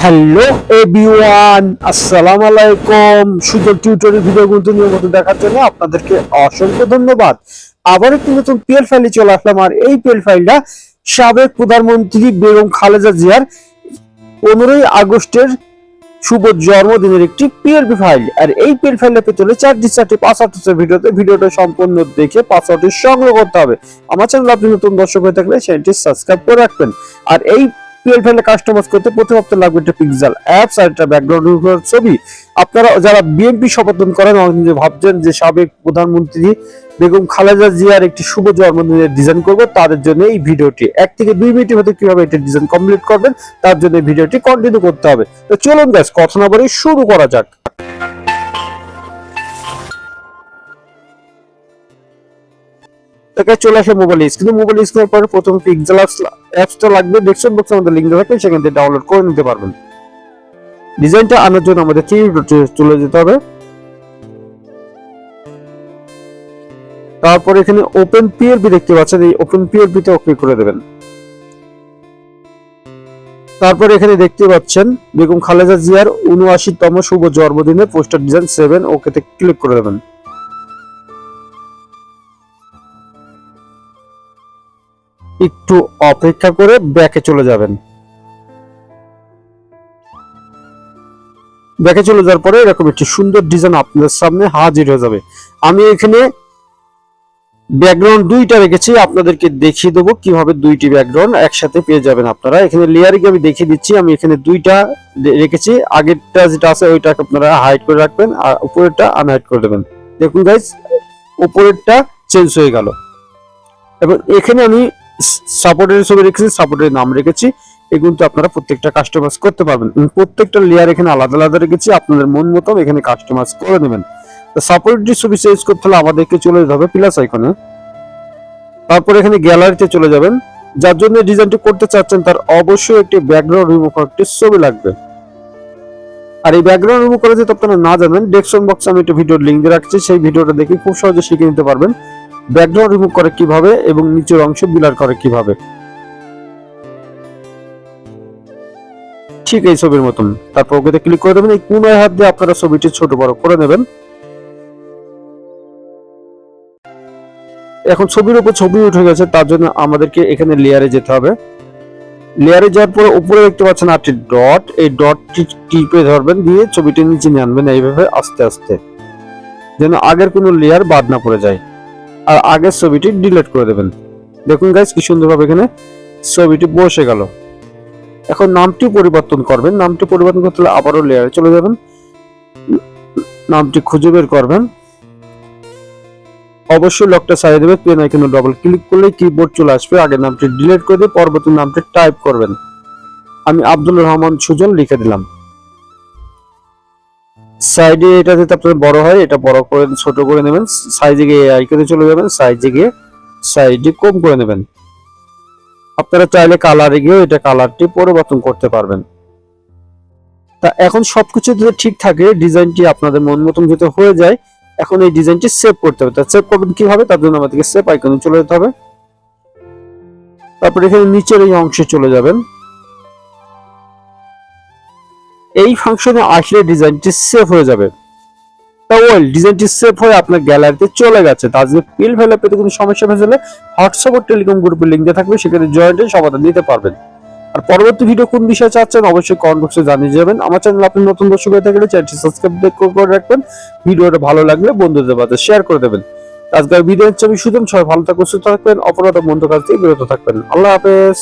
Hello everyone, আসসালামু আলাইকুম। সুন্দর টিউটোরিয়াল ভিডিওগুলো নিয়মিত দেখার জন্য আপনাদেরকে অসংখ্য ধন্যবাদ। আবার একটি নতুন পিএল ফাইলে চলে আসলাম, আর এই পিএল ফাইলটা সাবেক প্রধানমন্ত্রী বেগম খালেদা জিয়ার পনেরোই আগস্টের শুভ জন্মদিনের একটি পিএলপি ফাইল আর এই পিএল ফাইলটা পেতে হলে চারটি চারটি পাসওয়ার্ড আছে ভিডিওতে। ভিডিওটা সম্পূর্ণ দেখে পাসওয়ার্ডটি সংগ্রহ করতে হবে। আমার চ্যানেল আপনি নতুন দর্শক হয়ে থাকলে চ্যানেলটি সাবস্ক্রাইব করে রাখবেন। আর এই পিএল ফাইলে কাস্টমাইজ করতে প্রথম আপনার লাগবে একটা পিক্সেল অ্যাপস আর একটা ব্যাকগ্রাউন্ড ছবি। আপনারা যারা বিএনপি সমর্থন করেন, অনেকে ভাবছেন যে সাবেক প্রধানমন্ত্রী বেগম খালেদা জিয়ার একটি শুভ জন্মদিনের ডিজাইন করব, তাদের জন্য এই ভিডিওটি এক থেকে দুই মিনিটের মধ্যে কীভাবে এটা ডিজাইন কমপ্লিট করবেন, তার জন্য ভিডিওটি কন্টিনিউ করতে হবে। তো চলুন গ্যাস কথা না শুরু করা যাক। এখানে চলে আসে মোবাইল স্ক্রিনে মোবাইল স্ক্রিনের পরে প্রথম অ্যাপসটা লাগবে বক্সে আমাদের লিঙ্ক থাকবে, সেখান থেকে ডাউনলোড করে নিতে পারবেন। ডিজাইনটা আনার জন্য আমাদের থ্রি চলে যেতে হবে। তারপর এখানে ওপেন পিএলপি দেখতে পাচ্ছেন, এই ওপেন পিএলপি তে ওকে করে দেবেন। তারপর এখানে দেখতে পাচ্ছেন, বেগম খালেদা জিয়ার উনআশিতম শুভ জন্মদিনে পোস্টার ডিজাইন সেভেন ওকেতে ক্লিক করে দেবেন। একটু অপেক্ষা করে ব্যাকে চলে যাবেন। ব্যাকে চলে যাওয়ার পরে এরকম একটি সুন্দর ডিজাইন আপনাদের সামনে হাজির হয়ে যাবে। আমি এখানে ব্যাকগ্রাউন্ড দুইটা রেখেছি, আপনাদেরকে দেখিয়ে দেবো কীভাবে দুইটি ব্যাকগ্রাউন্ড একসাথে পেয়ে যাবেন আপনারা। এখানে লেয়ারিং আমি দেখিয়ে দিচ্ছি, আমি এখানে দুইটা রেখেছি। আগেরটা যেটা আছে, ওইটাকে আপনারা হাইড করে রাখবেন, আর উপরেরটা আনহাইড করে দেবেন। দেখুন গাইজ উপরেরটা চেঞ্জ হয়ে গেল। এবং এখানে আমি সাপোর্টের ছবি রেখেছি সাপোর্টের নাম রেখেছি এগুলো আপনারা প্রত্যেকটা কাস্টমাইজ করতে পারবেন। প্রত্যেকটা লেয়ার এখানে আলাদা আলাদা রেখেছি, আপনাদের মন মতো এখানে কাস্টমাইজ করে নেবেন। সাপোর্টের ছবি চেঞ্জ করতে হলে আমাদেরকে চলে যেতে হবে প্লাস আইকনে তারপর এখানে গ্যালারিতে চলে যাবেন। যার জন্য ডিজাইনটি করতে চাচ্ছেন, তার অবশ্যই একটি ব্যাকগ্রাউন্ড রিমুভ একটি ছবি লাগবে। আর এই ব্যাকগ্রাউন্ড রিমুভ করে যদি আপনারা না জানেন ডেসক্রিপশন বক্সে আমি একটা ভিডিওর লিংক দিয়ে রাখছি, সেই ভিডিওটা দেখে খুব সহজে শিখে নিতে পারবেন। ব্যাকগ্রাউন্ড রিমুভ করে কীভাবে এবং নিচের অংশ বিলার করে কীভাবে? ঠিক এই ছবির মতন। তারপর ওকে ক্লিক করে দেবেন। এই কোনায় হাত দিয়ে আপনারা ছবিটি ছোট বড় করে নেবেন। এখন ছবির উপর ছবি উঠে গেছে, তার জন্য আমাদেরকে এখানে লেয়ারে যেতে হবে। লেয়ারে যাওয়ার পরে উপরে দেখতে পাচ্ছেন আটটি ডট। এই ডটটি টিপে ধরবেন, দিয়ে ছবিটি নিচে নিয়ে আনবেন, এইভাবে আস্তে আস্তে। যেন আগের কোনো লেয়ার বাদ না পড়ে যায়। আর আগের ছবিটি ডিলিট করে দেবেন। দেখুন গাইস কি সুন্দরভাবে এখানে ছবিটি বসে গেল। এখন নামটি পরিবর্তন করবেন। নামটি পরিবর্তন করতে হলে আবারও লেয়ারে চলে যাবেন। নামটি খুঁজে বের করবেন। অবশ্যই লকটা সারিয়ে দেবে পেন আইকনে ডবল ক্লিক করলে কিবোর্ড চলে আসবে। আগের নামটি ডিলিট করে দিয়ে পরবর্তী নামটি টাইপ করবেন। আমি আব্দুল রহমান সুজন লিখে দিলাম। সাইডে এটা যাতে আপনার বড় হয়, এটা বড় করে, ছোট করে নেবেন। সাইজে গিয়ে আইকনে চলে যাবেন, সাইজে গিয়ে সাইডে কম করে নেবেন। আপনারা চাইলে কালারে গিয়েও এটা কালারটি পরিবর্তন করতে পারবেন। তা এখন সবকিছু যদি ঠিক থাকে ডিজাইনটি আপনাদের মন মতন যদি হয়ে যায়, এখন এই ডিজাইনটি সেভ করতে হবে। তা সেভ করবেন কীভাবে? তার জন্য আমাদেরকে সেভ আইকনে চলে যেতে হবে। তারপরে এখানে নিচের এই অংশে চলে যাবেন। এই ফাংশনে আসলে ডিজাইনটি সেভ হয়ে যাবে। তা ওয়েল ডিজাইনটি সেভ হয়ে আপনার গ্যালারিতে চলে গেছে। তার যে পিল ফেলে পেতে কোনো সমস্যা হয়েছিল হোয়াটসঅ্যাপ ও টেলিকম গ্রুপের লিঙ্ক দেওয়া থাকবে। সেখানে জয়েন্টে সমাধান দিতে পারবেন। আর পরবর্তী ভিডিও কোন বিষয়ে চাচ্ছেন অবশ্যই কমেন্ট বক্সে জানিয়ে যাবেন। আমার চ্যানেল আপনি নতুন দর্শক হয়ে থাকলে চ্যানেলটি সাবস্ক্রাইব করে রাখবেন। ভিডিওটা ভালো লাগলে বন্ধুদের মাঝে শেয়ার করে দেবেন। আজকের ভিডিও হচ্ছে আমি সুজন। সবাই ভালো থাকবেন, সুস্থ থাকবেন, অপরাধ মন্দ কাজ থেকে বিরত থাকবেন। আল্লাহ হাফেজ।